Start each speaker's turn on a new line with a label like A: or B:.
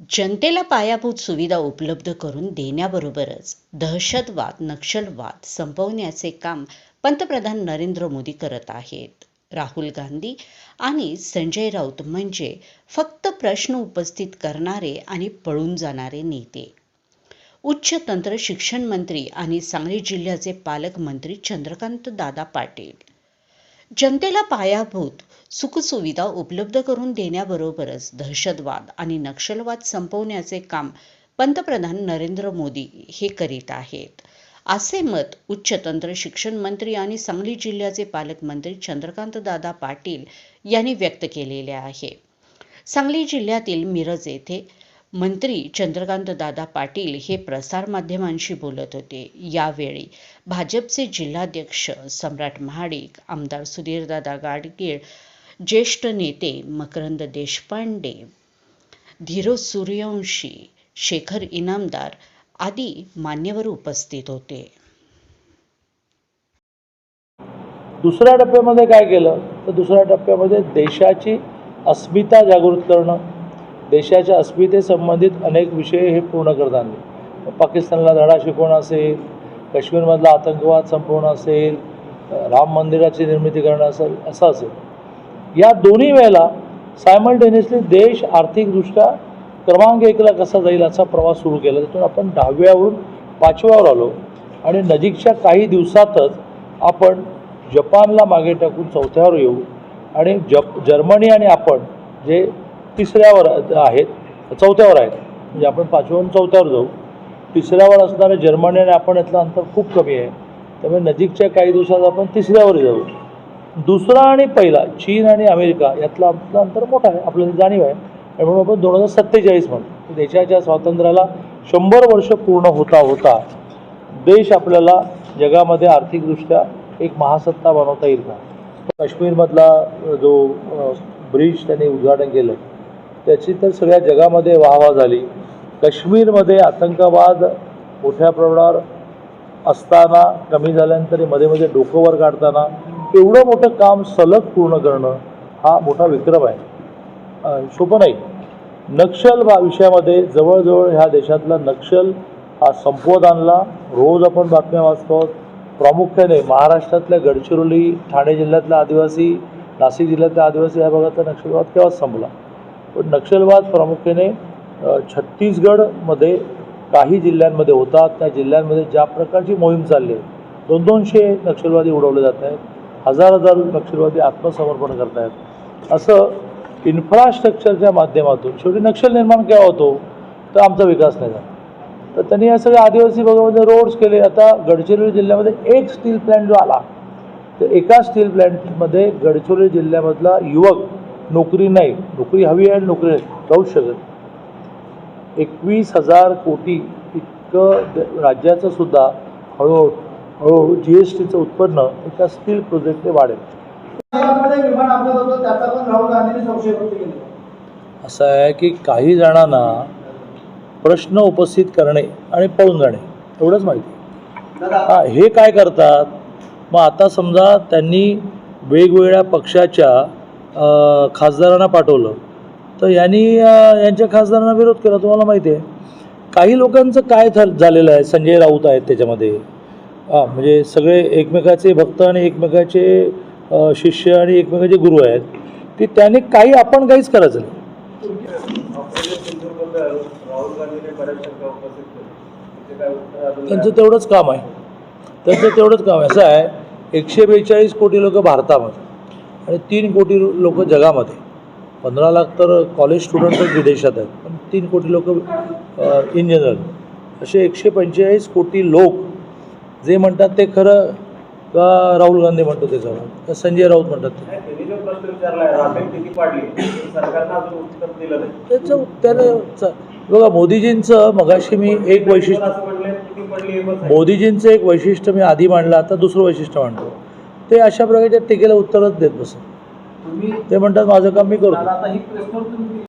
A: जनतेला पायाभूत सुविधा उपलब्ध करून देण्याबरोबरच दहशतवाद नक्षलवाद संपवण्याचे काम पंतप्रधान नरेंद्र मोदी करत आहेत. राहुल गांधी आणि संजय राऊत म्हणजे फक्त प्रश्न उपस्थित करणारे आणि पळून जाणारे नेते. उच्च तंत्र शिक्षण मंत्री आणि सांगली जिल्ह्याचे पालकमंत्री चंद्रकांत दादा पाटील जनतेला पायाभूत सुखसुविधा उपलब्ध करून देण्याबरोबरच दहशतवाद आणि नक्षलवाद संपवण्याचे काम पंतप्रधान नरेंद्र मोदी हे करीत आहेत. असे मत उच्च तंत्र शिक्षण मंत्री आणि सांगली जिल्ह्याचे पालकमंत्री चंद्रकांत दादा पाटील यांनी व्यक्त केलेले आहे. सांगली जिल्ह्यातील मिरज येथे मंत्री चंद्रकांत दादा पाटील हे प्रसारमाध्यमांशी बोलत होते. यावेळी भाजपचे जिल्हाध्यक्ष सम्राट महाडिक आमदार सुधीरदादा गाडगीळ ज्येष्ठ नेते मकरंद देशपांडे धीरज सूर्यवंशी शेखर इनामदार आदी मान्यवर उपस्थित होते.
B: दुसऱ्या टप्प्यामध्ये काय केलं? तर दुसऱ्या टप्प्यामध्ये देशाची अस्मिता जागृत करणं देशाच्या अस्मितेसंबंधित अनेक विषय हे पूर्ण करत आणले पाकिस्तानला धडा शिकवणं असेल काश्मीरमधला आतंकवाद संपवणं असेल राम मंदिराची निर्मिती करणं असेल असं असेल. या दोन्ही वेळेला सायमल्टेनियसली देश आर्थिकदृष्ट्या क्रमांक एकला कसा जाईल असा प्रवास सुरू केला. त्यातून आपण दहाव्यावरून पाचव्यावर आलो आणि नजीकच्या काही दिवसातच आपण जपानला मागे टाकून चौथ्यावर येऊ आणि जप जर्मनी आणि आपण जे तिसऱ्यावर आहेत चौथ्यावर आहेत. म्हणजे आपण पाचव्यावरून चौथ्यावर जाऊ. तिसऱ्यावर असणारे जर्मनी आणि आपण यातलं अंतर खूप कमी आहे. त्यामुळे नजीकच्या काही दिवसात आपण तिसऱ्यावर जाऊ. दुसरा आणि पहिला चीन आणि अमेरिका यातलं आपलं अंतर मोठं आहे आपल्याला जाणीव आहे. आणि म्हणून आपण दोन हजार सत्तेचाळीस म्हणतो देशाच्या स्वातंत्र्याला शंभर वर्ष पूर्ण होता होता. देश आपल्याला जगामध्ये आर्थिकदृष्ट्या एक महासत्ता बनवता येईल का? काश्मीरमधला जो ब्रिज त्यांनी उद्घाटन केलं त्याची तर सगळ्या जगामध्ये वाहवा झाली. काश्मीरमध्ये आतंकवाद मोठ्या प्रमाणावर असताना कमी झाल्यानंतरमध्ये मध्ये डोकं वर काढताना एवढं मोठं काम सलग पूर्ण करणं हा मोठा विक्रम आहे. शोभ सोपं नाही नक्षल विषयामध्ये जवळजवळ ह्या देशातला नक्षल हा संपवत आणला. रोज आपण बातम्या वाचतो. आहोत. प्रामुख्याने महाराष्ट्रातल्या गडचिरोली ठाणे जिल्ह्यातल्या आदिवासी नाशिक जिल्ह्यातल्या आदिवासी या भागातला नक्षलवाद केव्हाच संपला? पण नक्षलवाद प्रामुख्याने छत्तीसगडमध्ये काही जिल्ह्यांमध्ये होतात. त्या जिल्ह्यांमध्ये ज्या प्रकारची मोहीम चालली आहे दोन दोनशे नक्षलवादी उडवले जात आहेत हजार हजार नक्षलवादी आत्मसमर्पण करत आहेत असं इन्फ्रास्ट्रक्चरच्या माध्यमातून शेवटी नक्षल निर्माण केव्हा होतो तर आमचा विकास नाही झाला. तर त्यांनी या सगळ्या आदिवासी भागामध्ये रोड्स केले. आता गडचिरोली जिल्ह्यामध्ये एक स्टील प्लॅन्ट जो आला तर एका स्टील प्लॅन्टमध्ये गडचिरोली जिल्ह्यामधला युवक नोकरी नाही. नोकरी हवी आहे आणि नोकरी नाही. शकत एकवीस हजार कोटी इतकं राज्याचं सुद्धा हळूहळू हळूहळू जी एस टीचं उत्पन्न एका स्टील प्रोजेक्टने वाढेल. असं आहे की काही जणांना प्रश्न उपस्थित करणे आणि पळून जाणे एवढंच माहिती हा हे काय करतात? मग आता समजा त्यांनी वेगवेगळ्या पक्षाच्या खासदारांना पाठवलं. तर यांनी यांच्या खासदारांना विरोध केला तुम्हाला माहिती आहे. काही लोकांचं काय झालेलं आहे? संजय राऊत आहेत त्याच्यामध्ये. हां म्हणजे सगळे एकमेकाचे भक्त आणि एकमेकाचे शिष्य आणि एकमेकाचे गुरु आहेत. की त्याने काही आपण काहीच करायचं नाही. त्यांचं तेवढंच काम आहे. त्यांचं तेवढंच काम आहे. असं आहे एकशे बेचाळीस कोटी लोक भारतामध्ये. आणि तीन कोटी लोक जगामध्ये. पंधरा लाख तर कॉलेज स्टुडंटच विदेशात आहेत पण तीन कोटी लोक इन जनरल असे एकशे पंचेचाळीस कोटी लोक जे म्हणतात ते खरं का राहुल गांधी म्हणतो ते का संजय राऊत म्हणतात ते?
C: उत्तर
B: त्याचं च- बघा मोदीजींचं मगाशी मी एक वैशिष्ट्य. मोदीजींचं एक वैशिष्ट्य मी आधी मांडलं आता दुसरं वैशिष्ट्य मांडतो. ते अशा प्रकारच्या टीकेला उत्तरच देत बसत. ते म्हणतात माझं काम मी करतो.